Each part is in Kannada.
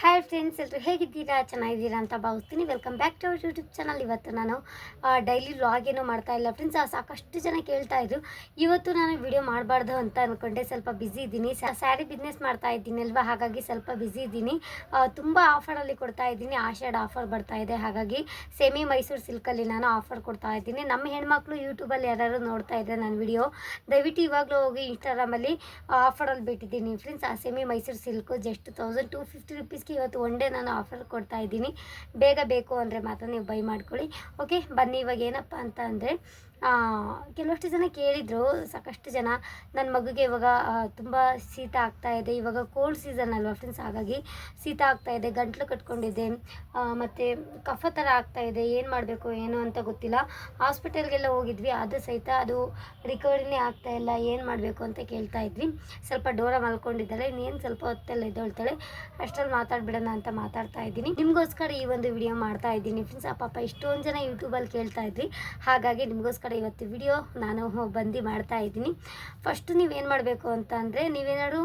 ಹಾಯ್ ಫ್ರೆಂಡ್ಸ್ ಎಲ್ಲರೂ ಹೇಗಿದ್ದೀರಾ? ಚೆನ್ನಾಗಿದ್ದೀರಾ ಅಂತ ಭಾವಿಸ್ತೀನಿ. Welcome back to our YouTube channel ಇವತ್ತು ನಾನು ಡೈಲಿ ವ್ಲಾಗ್ ಏನೂ ಮಾಡ್ತಾ ಇಲ್ಲ ಫ್ರೆಂಡ್ಸ್ ಸಾಕಷ್ಟು ಜನ ಕೇಳ್ತಾ ಇದ್ರು. ಇವತ್ತು ನಾನು ವಿಡಿಯೋ ಮಾಡಬಾರ್ದು ಅಂತ ಅಂದ್ಕೊಂಡೆ ಸ್ವಲ್ಪ ಬ್ಯುಸಿ ಇದ್ದೀನಿ. ಸ್ಯಾರಿ ಬಿಸ್ನೆಸ್ ಮಾಡ್ತಾ ಇದ್ದೀನಿ ಅಲ್ವಾ? ಹಾಗಾಗಿ ಸ್ವಲ್ಪ ಬ್ಯುಸಿ ಇದ್ದೀನಿ. ತುಂಬ ಆಫರಲ್ಲಿ ಕೊಡ್ತಾ ಇದ್ದೀನಿ. ಆಷಾಢ ಆಫರ್ ಬರ್ತಾ ಇದೆ. ಹಾಗಾಗಿ ಸೆಮಿ ಮೈಸೂರು ಸಿಲ್ಕಲ್ಲಿ ನಾನು ಆಫರ್ ಕೊಡ್ತಾ ಇದ್ದೀನಿ. ನಮ್ಮ ಹೆಣ್ಮಕ್ಳು ಯೂಟ್ಯೂಬಲ್ಲಿ ಯಾರು ನೋಡ್ತಾ ಇದ್ದಾರೆ ನನ್ನ ವಿಡಿಯೋ ದಯವಿಟ್ಟು ಇವಾಗಲೂ ಹೋಗಿ ಇನ್ಸ್ಟಾಗ್ರಾಮಲ್ಲಿ ಆಫರಲ್ಲಿ ಬಿಟ್ಟಿದ್ದೀನಿ ಫ್ರೆಂಡ್ಸ್ ಆ semi Mysore silk just thousand two fifty ರುಪೀಸ್ಗೆ ಇವತ್ತು ಒನ್ ಡೇ ನಾನು ಆಫರ್ ಕೊಡ್ತಾ ಇದ್ದೀನಿ. ಬೇಗ ಬೇಕು ಅಂದರೆ ಮಾತ್ರ ನೀವು ಬೈ ಮಾಡ್ಕೊಳ್ಳಿ. ಓಕೆ ಬನ್ನಿ ಇವಾಗ ಏನಪ್ಪ ಅಂತ ಅಂದರೆ ಕೆಲವಷ್ಟು ಜನ ಕೇಳಿದರು, ಸಾಕಷ್ಟು ಜನ ನನ್ನ ಮಗುಗೆ ಇವಾಗ ತುಂಬ ಶೀತ ಆಗ್ತಾ ಇದೆ. ಇವಾಗ ಕೋಲ್ಡ್ ಸೀಸನ್ ಅಲ್ವಾ ಫ್ರೆಂಡ್ಸ್ ಹಾಗಾಗಿ ಶೀತ ಆಗ್ತಾ ಇದೆ, ಗಂಟ್ಲು ಕಟ್ಕೊಂಡಿದೆ ಮತ್ತು ಕಫ ಥರ ಆಗ್ತಾ ಇದೆ. ಏನು ಮಾಡಬೇಕು, ಏನು ಅಂತ ಗೊತ್ತಿಲ್ಲ. ಹಾಸ್ಪಿಟಲ್ಗೆಲ್ಲ ಹೋಗಿದ್ವಿ. ಅದು ಸಹಿತ ಅದು ರಿಕವರಿನೇ ಆಗ್ತಾ ಇಲ್ಲ. ಏನು ಮಾಡಬೇಕು ಅಂತ ಕೇಳ್ತಾ ಇದ್ವಿ. ಸ್ವಲ್ಪ ಡೋರ ಮಲ್ಕೊಂಡಿದ್ದಾಳೆ ಇನ್ನೇನು ಸ್ವಲ್ಪ ಹೊತ್ತಲ್ಲಿ ಎದ್ದೊಳ್ತಾಳೆ. ಅಷ್ಟರಲ್ಲಿ ಮಾತಾಡ್ಬಿಡೋಣ ಅಂತ ಮಾತಾಡ್ತಾ ಇದ್ದೀನಿ. ನಿಮಗೋಸ್ಕರ ಈ ಒಂದು ವಿಡಿಯೋ ಮಾಡ್ತಾ ಇದ್ದೀನಿ ಫ್ರೆಂಡ್ಸ್ ಆ, ಪಾಪ ಇಷ್ಟೊಂದು ಜನ ಯೂಟ್ಯೂಬಲ್ಲಿ ಕೇಳ್ತಾ ಇದ್ವಿ. ಹಾಗಾಗಿ ನಿಮಗೋಸ್ಕರ ಇವತ್ತು ವಿಡಿಯೋ ನಾನು ಬಂದು ಮಾಡ್ತಾ ಇದ್ದೀನಿ. ಫಸ್ಟ್ ನೀವೇನು ಮಾಡಬೇಕು ಅಂತ ಅಂದರೆ, ನೀವೇನಾದ್ರು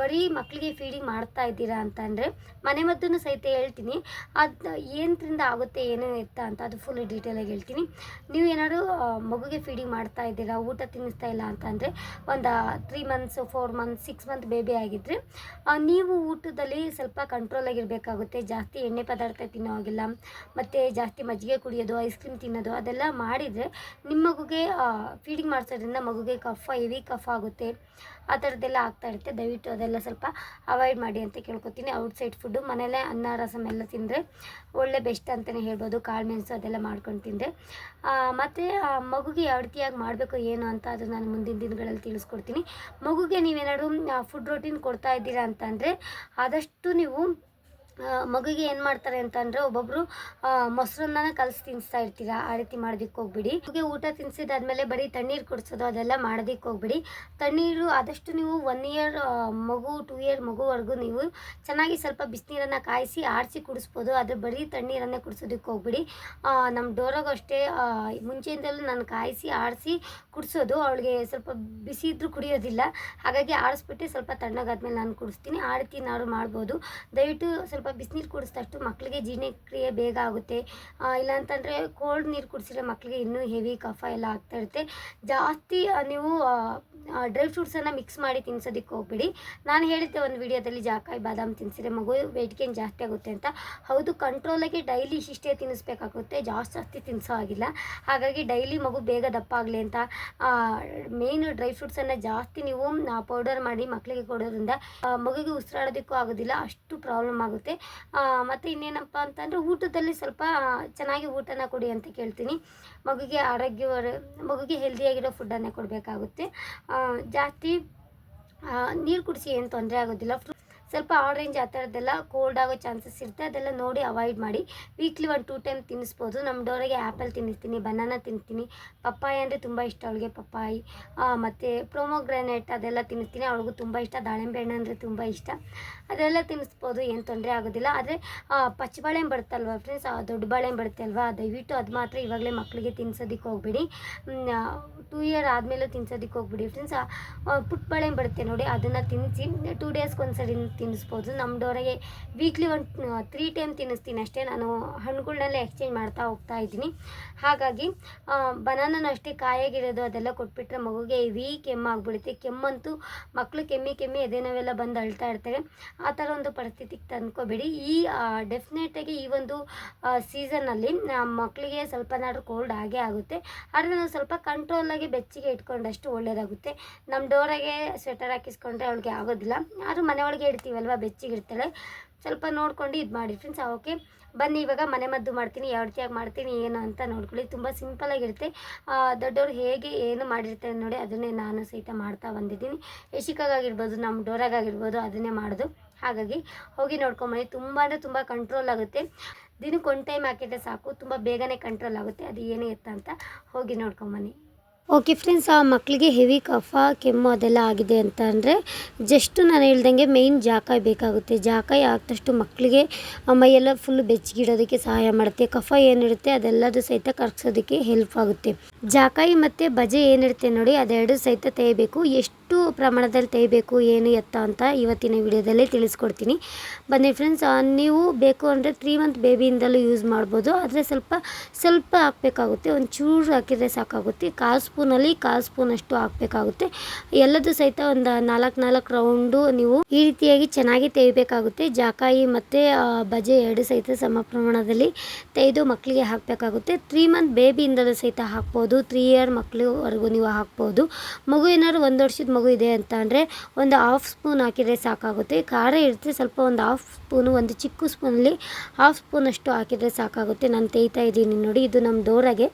ಬರೀ ಮಕ್ಕಳಿಗೆ ಫೀಡಿಂಗ್ ಮಾಡ್ತಾ ಇದ್ದೀರಾ ಅಂತ ಅಂದರೆ, ಮನೆ ಮದ್ದನ್ನು ಸಹಿತ ಹೇಳ್ತೀನಿ. ಅದು, ಏನರಿಂದ ಆಗುತ್ತೆ ಏನು ಎತ್ತ ಅಂತ ಅದು ಫುಲ್ ಡೀಟೇಲಾಗಿ ಹೇಳ್ತೀನಿ. ನೀವು ಏನಾದ್ರು ಮಗುಗೆ ಫೀಡಿಂಗ್ ಮಾಡ್ತಾ ಇದ್ದೀರಾ, ಊಟ ತಿನ್ನಿಸ್ತಾ ಇಲ್ಲ ಅಂತ ಅಂದರೆ, ಒಂದು three months four months six month baby ಆಗಿದ್ದರೆ ನೀವು ಊಟದಲ್ಲಿ ಸ್ವಲ್ಪ ಕಂಟ್ರೋಲ್ ಆಗಿರಬೇಕಾಗುತ್ತೆ ಜಾಸ್ತಿ ಎಣ್ಣೆ ಪದಾರ್ಥ ತಿನ್ನೋ ಹಾಗಿಲ್ಲ. ಮತ್ತು ಜಾಸ್ತಿ ಮಜ್ಜಿಗೆ ಕುಡಿಯೋದು ಐಸ್ ಕ್ರೀಮ್ ತಿನ್ನೋದು, ಅದೆಲ್ಲ ಮಾಡಿದರೆ ನಿಮ್ಮ ಮಗುಗೆ ಫೀಡಿಂಗ್ ಮಾಡಿಸೋದ್ರಿಂದ ಮಗುಗೆ ಕಫ, ಹೆವಿ ಕಫ ಆಗುತ್ತೆ. ಆ ಥರದ್ದೆಲ್ಲ ಆಗ್ತಾ ಇರುತ್ತೆ. ದಯವಿಟ್ಟು ಅದೆಲ್ಲ ಸ್ವಲ್ಪ ಅವಾಯ್ಡ್ ಮಾಡಿ ಅಂತ ಕೇಳ್ಕೊತೀನಿ. ಔಟ್ಸೈಡ್ ಫುಡ್ಡು ಮನೆಯಲ್ಲೇ ಅನ್ನ ರಸಮ್ ಎಲ್ಲ ತಿಂದರೆ ಒಳ್ಳೆ ಬೆಸ್ಟ್ ಅಂತಲೇ ಹೇಳ್ಬೋದು. ಕಾಳು ಮೆಣಸು ಅದೆಲ್ಲ ಮಾಡ್ಕೊಂಡು ತಿಂದರೆ. ಮತ್ತು ಮಗುಗೆ ಯಾವ ರೀತಿಯಾಗಿ ಮಾಡಬೇಕು ಏನು ಅಂತ ಅದು ನಾನು ಮುಂದಿನ ದಿನಗಳಲ್ಲಿ ತಿಳಿಸ್ಕೊಡ್ತೀನಿ. ಮಗುಗೆ ನೀವೇನಾದ್ರೂ ಫುಡ್ ರೊಟೀನ್ ಕೊಡ್ತಾ ಇದ್ದೀರಾ ಅಂತಂದರೆ ಆದಷ್ಟು ನೀವು ಮಗುಗೆ ಏನು ಮಾಡ್ತಾರೆ ಅಂತಂದರೆ ಒಬ್ಬೊಬ್ಬರು ಮೊಸರನ್ನ ಕಲಸಿ ತಿನ್ನಿಸ್ತಾ ಇರ್ತೀರಾ? ಆ ರೀತಿ ಮಾಡೋದಕ್ಕೆ ಹೋಗ್ಬಿಡಿ. ಮಗುಗೆ ಊಟ ತಿನ್ಸಿದಾದ್ಮೇಲೆ ಬರೀ ತಣ್ಣೀರು ಕುಡಿಸೋದು, ಅದೆಲ್ಲ ಮಾಡೋದಕ್ಕೆ ಹೋಗ್ಬಿಡಿ. ತಣ್ಣೀರು ಆದಷ್ಟು ನೀವು ಒನ್ ಇಯರ್ ಮಗು ಟೂ ಇಯರ್ ಮಗುವರೆಗೂ ನೀವು ಚೆನ್ನಾಗಿ ಸ್ವಲ್ಪ ಬಿಸಿನೀರನ್ನು ಕಾಯಿಸಿ ಆಡಿಸಿ ಕುಡಿಸ್ಬೋದು. ಆದರೆ ಬರೀ ತಣ್ಣೀರನ್ನೇ ಕುಡಿಸೋದಕ್ಕೆ ಹೋಗ್ಬಿಡಿ. ನಮ್ಮ ಡೋರಾಗೂ ಅಷ್ಟೇ ಮುಂಚೆಯಿಂದಲೂ ನಾನು ಕಾಯಿಸಿ ಆಡಿಸಿ ಕುಡಿಸೋದು. ಅವಳಿಗೆ ಸ್ವಲ್ಪ ಬಿಸಿ ಇದ್ದರೂ ಕುಡಿಯೋದಿಲ್ಲ. ಹಾಗಾಗಿ ಆಡಿಸ್ಬಿಟ್ಟು ಸ್ವಲ್ಪ ತಣ್ಣಗಾದ್ಮೇಲೆ ನಾನು ಕುಡಿಸ್ತೀನಿ. ಆ ರೀತಿ ನಾವು ಮಾಡ್ಬೋದು. ದಯವಿಟ್ಟು ಸ್ವಲ್ಪ ಬಿಸಿನೀರು ಕುಡಿಸಿದಷ್ಟು ಮಕ್ಕಳಿಗೆ ಜೀರ್ಣಕ್ರಿಯೆ ಬೇಗ ಆಗುತ್ತೆ. ಇಲ್ಲಾಂತಂದರೆ ಕೋಲ್ಡ್ ನೀರು ಕುಡಿಸಿದ್ರೆ ಮಕ್ಕಳಿಗೆ ಇನ್ನೂ ಹೆವಿ ಕಫ ಎಲ್ಲ ಆಗ್ತಾ ಇರುತ್ತೆ. ಜಾಸ್ತಿ ನೀವು ಡ್ರೈ ಫ್ರೂಟ್ಸನ್ನು ಮಿಕ್ಸ್ ಮಾಡಿ ತಿನ್ಸೋದಕ್ಕೆ ಹೋಗ್ಬಿಡಿ. ನಾನು ಹೇಳಿದ್ದೆ ಒಂದು ವಿಡಿಯೋದಲ್ಲಿ ಜಾಕಾಯಿ ಬಾದಾಮ್ ತಿನ್ಸಿದ್ರೆ ಮಗು ವೆಯ್ಟ್ ಗೇನ್ ಜಾಸ್ತಿ ಆಗುತ್ತೆ ಅಂತ. ಹೌದು ಕಂಟ್ರೋಲಾಗಿ ಡೈಲಿ ಇಷ್ಟೇ ತಿನ್ನಿಸ್ಬೇಕಾಗುತ್ತೆ. ಜಾಸ್ತಿ ಜಾಸ್ತಿ ತಿನ್ನಿಸೋ ಆಗಿಲ್ಲ ಹಾಗಾಗಿ ಡೈಲಿ ಮಗು ಬೇಗ ದಪ್ಪ ಆಗಲಿ ಅಂತ ಮೇನ್ ಡ್ರೈ ಫ್ರೂಟ್ಸನ್ನು ಜಾಸ್ತಿ ನೀವು ಪೌಡರ್ ಮಾಡಿ ಮಕ್ಕಳಿಗೆ ಕೊಡೋದ್ರಿಂದ ಮಗುಗೆ ಉಸಿರಾಡೋದಕ್ಕೂ ಆಗೋದಿಲ್ಲ, ಅಷ್ಟು ಪ್ರಾಬ್ಲಮ್ ಆಗುತ್ತೆ. ಮತ್ತು ಇನ್ನೇನಪ್ಪ ಅಂತಂದರೆ ಊಟದಲ್ಲಿ ಸ್ವಲ್ಪ ಚೆನ್ನಾಗಿ ಊಟನ ಕೊಡಿ ಅಂತ ಕೇಳ್ತೀನಿ. ಮಗುಗೆ ಆರೋಗ್ಯ ಮಗುಗೆ ಹೆಲ್ದಿಯಾಗಿರೋ ಫುಡ್ಡನ್ನೇ ಕೊಡಬೇಕಾಗುತ್ತೆ. ಜಾಸ್ತಿ ನೀರು ಕುಡಿಸಿ ಏನು ತೊಂದರೆ ಆಗೋದಿಲ್ಲ. ಸ್ವಲ್ಪ ಆರೆಂಜ್ ಆ ಥರದ್ದೆಲ್ಲ ಕೋಲ್ಡ್ ಆಗೋ ಚಾನ್ಸಸ್ ಇರುತ್ತೆ. ಅದೆಲ್ಲ ನೋಡಿ ಅವಾಯ್ಡ್ ಮಾಡಿ. ವೀಕ್ಲಿ ಒಂದು ಟೂ ಟೈಮ್ ತಿನ್ನಿಸ್ಬೋದು. ನಮ್ಮ ಡೋರಿಗೆ ಆ್ಯಪಲ್ ತಿನ್ನಿಸ್ತೀನಿ ಬನಾನ ತಿಂತೀನಿ ಪಪ್ಪಾಯಿ ಅಂದರೆ ತುಂಬ ಇಷ್ಟ ಅವಳಿಗೆ ಪಪ್ಪಾಯಿ. ಮತ್ತು ಪ್ರೋಮೋಗ್ರಾನೇಟ್ ಅದೆಲ್ಲ ತಿನ್ನಿಸ್ತೀನಿ. ಅವಳಿಗೂ ತುಂಬ ಇಷ್ಟ. ದಾಳಿಂಬೆ ಹಣ್ಣು ಅಂದರೆ ತುಂಬ ಇಷ್ಟ. ಅದೆಲ್ಲ ತಿನ್ನಿಸ್ಬೋದು. ಏನು ತೊಂದರೆ ಆಗೋದಿಲ್ಲ. ಆದರೆ ಪಚ್ಚಬಾಳೆ ಬರುತ್ತಲ್ವ ಫ್ರೆಂಡ್ಸ್ ದೊಡ್ಡ ಬಾಳೆಹಣ್ಣು ಬರುತ್ತೆ ಅಲ್ವಾ? ದಯವಿಟ್ಟು ಅದು ಮಾತ್ರ ಇವಾಗಲೇ ಮಕ್ಕಳಿಗೆ ತಿನ್ಸೋದಕ್ಕೆ ಹೋಗ್ಬೇಡಿ. ಟೂ ಇಯರ್ ಆದಮೇಲೆ ತಿನ್ಸೋದಕ್ಕೆ ಹೋಗ್ಬಿಡಿ ಫ್ರೆಂಡ್ಸ್ ಪುಟ್ಬಾಳೆ ಬರುತ್ತೆ ನೋಡಿ. ಅದನ್ನು ತಿನ್ನಿಸಿ ಟೂ ಡೇಸ್ಗೆ ಒಂದ್ಸರಿ ತಿನ್ನಿಸ್ಬೋದು. ನಮ್ಮ ಡೋರಿಗೆ ವೀಕ್ಲಿ ಒಂದು ತ್ರೀ ಟೈಮ್ ತಿನ್ನಿಸ್ತೀನಿ ಅಷ್ಟೇ. ನಾನು ಹಣ್ಣುಗಳನ್ನೆಲ್ಲ ಎಕ್ಸ್ಚೇಂಜ್ ಮಾಡ್ತಾ ಹೋಗ್ತಾ ಇದ್ದೀನಿ. ಹಾಗಾಗಿ ಬನಾನೂ ಅಷ್ಟೇ ಕಾಯಾಗಿರೋದು, ಅದೆಲ್ಲ ಕೊಟ್ಬಿಟ್ರೆ ಮಗುಗೆ ಹೆವಿ ಕೆಮ್ಮಾಗ್ಬಿಡುತ್ತೆ. ಕೆಮ್ಮಂತೂ ಮಕ್ಕಳು ಕೆಮ್ಮಿ ಕೆಮ್ಮಿ ಎದೆ ನೋವೆಲ್ಲ ಬಂದು ಅಳ್ತಾ ಇರ್ತಾರೆ. ಆ ಥರ ಒಂದು ಪರಿಸ್ಥಿತಿಗೆ ತಂದ್ಕೋಬೇಡಿ. ಈ ಡೆಫಿನೆಟಾಗಿ ಈ ಒಂದು ಸೀಸನ್ನಲ್ಲಿ ಮಕ್ಕಳಿಗೆ ಸ್ವಲ್ಪನಾದ್ರೂ ಕೋಲ್ಡ್ ಆಗೇ ಆಗುತ್ತೆ. ಆದರೆ ನಾವು ಸ್ವಲ್ಪ ಕಂಟ್ರೋಲಾಗಿ ಬೆಚ್ಚಿಗೆ ಇಟ್ಕೊಂಡಷ್ಟು ಒಳ್ಳೆಯದಾಗುತ್ತೆ ನಮ್ಮ ಡೋರಾಗೆ ಸ್ವೆಟರ್ ಹಾಕಿಸ್ಕೊಂಡ್ರೆ ಅವಳಿಗೆ ಆಗೋದಿಲ್ಲ. ಆದರೂ ಮನೆ ಒಳಗೆ ಇಡ್ತೀವಲ್ವ ಬೆಚ್ಚಿಗೆ ಇರ್ತಾಳೆ ಸ್ವಲ್ಪ ನೋಡ್ಕೊಂಡು ಇದು ಮಾಡಿ ಫ್ರೆಂಡ್ಸ್ ಓಕೆ ಬನ್ನಿ, ಇವಾಗ ಮನೆ ಮದ್ದು ಮಾಡ್ತೀನಿ ಯಾವ ರೀತಿಯಾಗಿ ಮಾಡ್ತೀನಿ, ಏನು ಅಂತ ನೋಡ್ಕೊಳ್ಳಿ. ತುಂಬ ಸಿಂಪಲಾಗಿರುತ್ತೆ ದೊಡ್ಡವ್ರು ಹೇಗೆ ಏನು ಮಾಡಿರ್ತಾರೆ ನೋಡಿ, ಅದನ್ನೇ ನಾನು ಸಹಿತ ಮಾಡ್ತಾ ಬಂದಿದ್ದೀನಿ. ಯಶಿಕಾಗಿರ್ಬೋದು ನಮ್ಮ ಡೋರಾಗಿರ್ಬೋದು ಅದನ್ನೇ ಮಾಡೋದು. ಹಾಗಾಗಿ ಹೋಗಿ ನೋಡ್ಕೊಂಬನ್ನಿ. ತುಂಬ ಅಂದರೆ ತುಂಬ ಕಂಟ್ರೋಲ್ ಆಗುತ್ತೆ. ದಿನಕ್ಕೆ ಒಂದು ಟೈಮ್ ಹಾಕಿದ್ರೆ ಸಾಕು, ತುಂಬ ಬೇಗನೆ ಕಂಟ್ರೋಲ್ ಆಗುತ್ತೆ. ಅದು ಏನೇ ಇತ್ತ ಅಂತ ಹೋಗಿ ನೋಡ್ಕೊಂಬನ್ನಿ. ಓಕೆ ಫ್ರೆಂಡ್ಸ್ ಆ ಮಕ್ಕಳಿಗೆ ಹೆವಿ ಕಫ ಕೆಮ್ಮು ಅದೆಲ್ಲ ಆಗಿದೆ ಅಂತ ಅಂದರೆ ಜಸ್ಟು ನಾನು ಹೇಳ್ದಂಗೆ ಮೇಯ್ನ್ ಜಾಕಾಯಿ ಬೇಕಾಗುತ್ತೆ. ಜಾಕಾಯಿ ಹಾಕಿದಷ್ಟು ಮಕ್ಕಳಿಗೆ ಮೈಯೆಲ್ಲ ಫುಲ್ ಬೆಚ್ಚಗಿಡೋದಕ್ಕೆ ಸಹಾಯ ಮಾಡುತ್ತೆ. ಕಫ ಏನಿರುತ್ತೆ ಅದೆಲ್ಲದೂ ಸಹಿತ ಕರ್ಗಿಸೋದಕ್ಕೆ ಹೆಲ್ಪ್ ಆಗುತ್ತೆ. ಜಾಕಾಯಿ ಮತ್ತು ಬಜೆ ಏನಿರುತ್ತೆ ನೋಡಿ, ಅದೆರಡು ಸಹಿತ ತೆಗೆಯಬೇಕು ಎಷ್ಟು ಪ್ರಮಾಣದಲ್ಲಿ ತೆಗಿಬೇಕು, ಏನು ಎತ್ತ ಅಂತ ಇವತ್ತಿನ ವಿಡಿಯೋದಲ್ಲಿ ತಿಳಿಸ್ಕೊಡ್ತೀನಿ. ಬನ್ನಿ ಫ್ರೆಂಡ್ಸ್ ನೀವು ಬೇಕು ಅಂದರೆ ತ್ರೀ ಮಂತ್ ಬೇಬಿಯಿಂದಲೂ ಯೂಸ್ ಮಾಡ್ಬೋದು. ಆದರೆ ಸ್ವಲ್ಪ ಸ್ವಲ್ಪ ಹಾಕಬೇಕಾಗುತ್ತೆ. ಒಂದು ಚೂರು ಹಾಕಿದರೆ ಸಾಕಾಗುತ್ತೆ. ಕಾಲು ಸ್ಪೂನಲ್ಲಿ ಕಾಲು ಸ್ಪೂನಷ್ಟು ಹಾಕಬೇಕಾಗುತ್ತೆ. ಎಲ್ಲದೂ ಸಹಿತ ಒಂದು ನಾಲ್ಕು ನಾಲ್ಕು ರೌಂಡು ನೀವು ಈ ರೀತಿಯಾಗಿ ಚೆನ್ನಾಗಿ ತೆಗಿಬೇಕಾಗುತ್ತೆ. ಜಾಕಾಯಿ ಮತ್ತು ಬಜೆ ಎರಡು ಸಹಿತ ಸಮ ಪ್ರಮಾಣದಲ್ಲಿ ತೆಗೆದು ಮಕ್ಕಳಿಗೆ ಹಾಕಬೇಕಾಗುತ್ತೆ. ತ್ರೀ ಮಂತ್ ಬೇಬಿಯಿಂದಲೂ ಸಹಿತ ಹಾಕ್ಬೋದು. ತ್ರೀ ಇಯರ್ ಮಕ್ಕಳುವರೆಗೂ ನೀವು ಹಾಕ್ಬೋದು. ಮಗು ಏನಾದ್ರು ಒಂದು ವರ್ಷದ ಮಗು ಇದೆ ಅಂತ ಅಂದರೆ ಒಂದು ಹಾಫ್ ಸ್ಪೂನ್ ಹಾಕಿದರೆ ಸಾಕಾಗುತ್ತೆ. ಖಾರ ಇರುತ್ತೆ, ಸ್ವಲ್ಪ ಒಂದು ಹಾಫ್ ಸ್ಪೂನು ಒಂದು ಚಿಕ್ಕ ಸ್ಪೂನಲ್ಲಿ ಹಾಫ್ ಸ್ಪೂನಷ್ಟು ಹಾಕಿದರೆ ಸಾಕಾಗುತ್ತೆ. ನಾನು ತೇಯ್ತಾ ಇದ್ದೀನಿ ನೋಡಿ, ಇದು ನಮ್ಮ ದೋರಾಗೆ.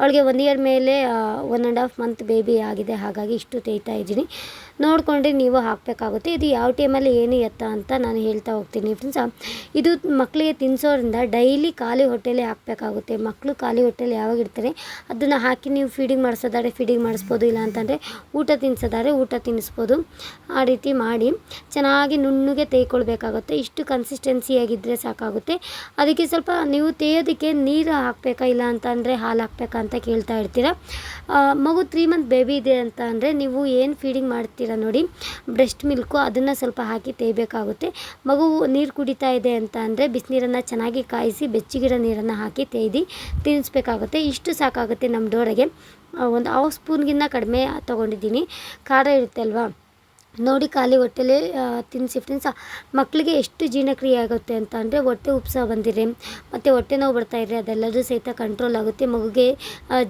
ಅವಳಿಗೆ ಒನ್ ಇಯರ್ ಮೇಲೆ one and half month baby ಆಗಿದೆ, ಹಾಗಾಗಿ ಇಷ್ಟು ತೇಯ್ತಾ ಇದ್ದೀನಿ. ನೋಡಿಕೊಂಡ್ರೆ ನೀವು ಹಾಕಬೇಕಾಗುತ್ತೆ. ಇದು ಯಾವ ಟೈಮಲ್ಲಿ ಏನು ಎತ್ತ ಅಂತ ನಾನು ಹೇಳ್ತಾ ಹೋಗ್ತೀನಿ ಫ್ರೆಂಡ್ಸ್ ಇದು ಮಕ್ಕಳಿಗೆ ತಿನ್ನಿಸೋದ್ರಿಂದ ಡೈಲಿ ಖಾಲಿ ಹೊಟ್ಟೆಲಿ ಹಾಕಬೇಕಾಗುತ್ತೆ. ಮಕ್ಕಳು ಖಾಲಿ ಹೊಟ್ಟೆಲಿ ಯಾವಾಗ ಇರ್ತಾರೆ, ಅದನ್ನು ಹಾಕಿ ನೀವು ಫೀಡಿಂಗ್ ಮಾಡಿಸೋದಾದ್ರೆ ಫೀಡಿಂಗ್ ಮಾಡಿಸ್ಬೋದು, ಇಲ್ಲ ಅಂತಂದರೆ ಊಟ ತಿನ್ನಿಸೋದಾದ್ರೆ ಊಟ ತಿನ್ನಿಸ್ಬೋದು ಆ ರೀತಿ ಮಾಡಿ ಚೆನ್ನಾಗಿ ನುಣ್ಣಗೆ ತೇಯ್ಕೊಳ್ಬೇಕಾಗುತ್ತೆ ಇಷ್ಟು ಕನ್ಸಿಸ್ಟೆನ್ಸಿಯಾಗಿದ್ದರೆ ಸಾಕಾಗುತ್ತೆ. ಅದಕ್ಕೆ ಸ್ವಲ್ಪ ನೀವು ತೇಯೋದಕ್ಕೆ ನೀರು ಹಾಕಬೇಕಾ, ಇಲ್ಲ ಅಂತಂದರೆ ಹಾಲು ಹಾಕಬೇಕಾ ಅಂತ ಕೇಳ್ತಾ ಇರ್ತೀರ. ಮಗು ತ್ರೀ ಮಂತ್ ಬೇಬಿ ಇದೆ ಅಂತ ಅಂದರೆ ನೀವು ಏನು ಫೀಡಿಂಗ್ ಮಾಡ್ತೀರ ನೋಡಿ ಬ್ರೆಸ್ಟ್ ಮಿಲ್ಕು ಅದನ್ನು ಸ್ವಲ್ಪ ಹಾಕಿ ತೇಯಬೇಕಾಗುತ್ತೆ ಮಗು ನೀರು ಕುಡಿತಾ ಇದೆ ಅಂತ ಅಂದರೆ ಬಿಸಿನೀರನ್ನು ಚೆನ್ನಾಗಿ ಕಾಯಿಸಿ ಬೆಚ್ಚಗಿರೋ ನೀರನ್ನು ಹಾಕಿ ತೇಯ್ದು ತಿನ್ನಿಸ್ಬೇಕಾಗುತ್ತೆ ಇಷ್ಟು ಸಾಕಾಗುತ್ತೆ ನಮ್ಮ ಡೋರೆಗೆ. ಒಂದು ಹಾಫ್ ಸ್ಪೂನ್ಗಿನ್ನ ಕಡಿಮೆ ತೊಗೊಂಡಿದ್ದೀನಿ. ಖಾರ ಇರುತ್ತೆ ಅಲ್ವಾ ನೋಡಿ ಖಾಲಿ ಹೊಟ್ಟೆಲಿ ತಿನ್ನಿಸಿ ಫ್ರೆಂಡ್ಸ್ ಮಕ್ಕಳಿಗೆ ಎಷ್ಟು ಜೀರ್ಣಕ್ರಿಯೆ ಆಗುತ್ತೆ ಅಂತ ಅಂದರೆ ಹೊಟ್ಟೆ ಉಪ್ಸ ಬಂದಿರಿ ಮತ್ತು ಹೊಟ್ಟೆ ನೋವು ಬರ್ತಾಯಿದ್ರೆ ಅದೆಲ್ಲದೂ ಸಹಿತ ಕಂಟ್ರೋಲ್ ಆಗುತ್ತೆ. ಮಗುಗೆ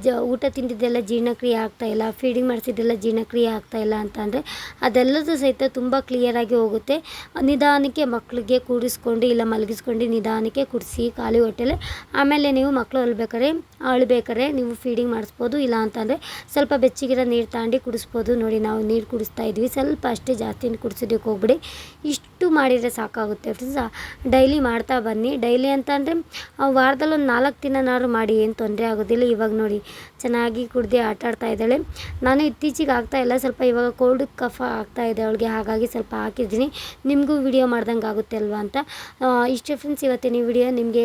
ಜ, ಊಟ ತಿಂದಿದ್ದೆಲ್ಲ ಜೀರ್ಣಕ್ರಿಯೆ ಆಗ್ತಾಯಿಲ್ಲ ಫೀಡಿಂಗ್ ಮಾಡಿಸಿದ್ದೆಲ್ಲ ಜೀರ್ಣಕ್ರಿಯೆ ಆಗ್ತಾಯಿಲ್ಲ ಅಂತ ಅಂದರೆ ಅದೆಲ್ಲದೂ ಸಹಿತ ತುಂಬ ಕ್ಲಿಯರಾಗಿ ಹೋಗುತ್ತೆ. ನಿಧಾನಕ್ಕೆ ಮಕ್ಕಳಿಗೆ ಕೂಡಿಸ್ಕೊಂಡು ಇಲ್ಲ ಮಲಗಿಸ್ಕೊಂಡು ನಿಧಾನಕ್ಕೆ ಕುಡಿಸಿ ಖಾಲಿ ಹೊಟ್ಟೆಲೆ. ಆಮೇಲೆ ನೀವು ಮಕ್ಕಳು ಅಳ್ಬೇಕಾರೆ ಅಳ್ಬೇಕಾರೆ ನೀವು ಫೀಡಿಂಗ್ ಮಾಡಿಸ್ಬೋದು. ಇಲ್ಲ ಅಂತಂದರೆ ಸ್ವಲ್ಪ ಬೆಚ್ಚಗಿರೋ ನೀರು ತಾಂಡಿ ಕುಡಿಸ್ಬೋದು. ನೋಡಿ ನಾವು ನೀರು ಕುಡಿಸ್ತಾ ಇದ್ವಿ. ಸ್ವಲ್ಪ ಅಷ್ಟೇ ಜಾಸ್ತಿ ಕುಡಿಸೋದಕ್ಕೆ ಹೋಗ್ಬಿಡಿ. ಇಷ್ಟು ಮಾಡಿದರೆ ಸಾಕಾಗುತ್ತೆ ಫ್ರೆಂಡ್ಸ್ ಡೈಲಿ ಮಾಡ್ತಾ ಬನ್ನಿ. ಡೈಲಿ ಅಂತ ಅಂದರೆ ವಾರದಲ್ಲಿ ಒಂದು ನಾಲ್ಕು ದಿನನಾದ್ರು ಮಾಡಿ, ಏನು ತೊಂದರೆ ಆಗೋದಿಲ್ಲ. ಇವಾಗ ನೋಡಿ, ಚೆನ್ನಾಗಿ ಕುಡ್ದು ಆಟ ಆಡ್ತಾ ಇದ್ದಾಳೆ. ನಾನು ಇತ್ತೀಚೆಗೆ ಆಗ್ತಾ ಇಲ್ಲ. ಸ್ವಲ್ಪ ಇವಾಗ ಕೋಲ್ಡ್ ಕಫ ಆಗ್ತಾ ಇದೆ ಅವಳಿಗೆ. ಹಾಗಾಗಿ ಸ್ವಲ್ಪ ಹಾಕಿದ್ದೀನಿ. ನಿಮಗೂ ವಿಡಿಯೋ ಮಾಡ್ದಂಗೆ ಆಗುತ್ತೆ ಅಲ್ವಾ ಅಂತ. ಇಷ್ಟೇ ಫ್ರೆಂಡ್ಸ್ ಇವತ್ತಿನ ವಿಡಿಯೋ ನಿಮಗೆ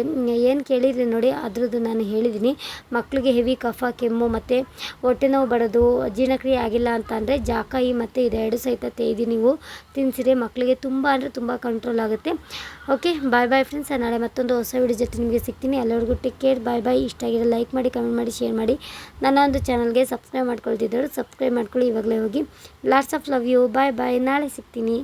ಏನು ಕೇಳಿದ್ರಿ ನೋಡಿ, ಅದ್ರದ್ದು ನಾನು ಹೇಳಿದ್ದೀನಿ. ಮಕ್ಕಳಿಗೆ ಹೆವಿ ಕಫ ಕೆಮ್ಮು ಮತ್ತು ಹೊಟ್ಟೆ ನೋವು ಬಡೋದು ಜೀರ್ಣಕ್ರಿಯೆ ಆಗಿಲ್ಲ ಅಂತ ಅಂದರೆ ಜಾಕಾಯಿ ಮತ್ತು ಇದೆರಡು ಸಹಿತ ತೇದಿ ನೀವು ತಿನ್ಸಿದ್ರೆ ಮಕ್ಕಳಿಗೆ ತುಂಬ ಅಂದರೆ ತುಂಬ ಕಂಟ್ರೋಲ್ ಆಗುತ್ತೆ. ಓಕೆ ಬಾಯ್ ಬಾಯ್ ಫ್ರೆಂಡ್ಸ್ ನಾಳೆ ಮತ್ತೊಂದು ಹೊಸ ವಿಡಿಯೋ ಜೊತೆ ನಿಮಗೆ ಸಿಗ್ತೀನಿ. ಎಲ್ಲರಿಗೂ ಟೇಕ್ ಕೇರ್ ಬಾಯ್ ಬಾಯ್ ಇಷ್ಟ ಆಗಿದೆ ಲೈಕ್ ಮಾಡಿ ಕಮೆಂಟ್ ಮಾಡಿ ಶೇರ್ ಮಾಡಿ. ನನ್ನ ಒಂದು ಚಾನಲ್ಗೆ ಸಬ್ಸ್ಕ್ರೈಬ್ ಮಾಡ್ಕೊಳ್ತಿದ್ದರು ಸಬ್ಸ್ಕ್ರೈಬ್ ಮಾಡ್ಕೊಳ್ಳಿ. ಇವಾಗಲೇ ಹೋಗಿ. Lots of love you bye bye ನಾಳೆ ಸಿಗ್ತೀನಿ.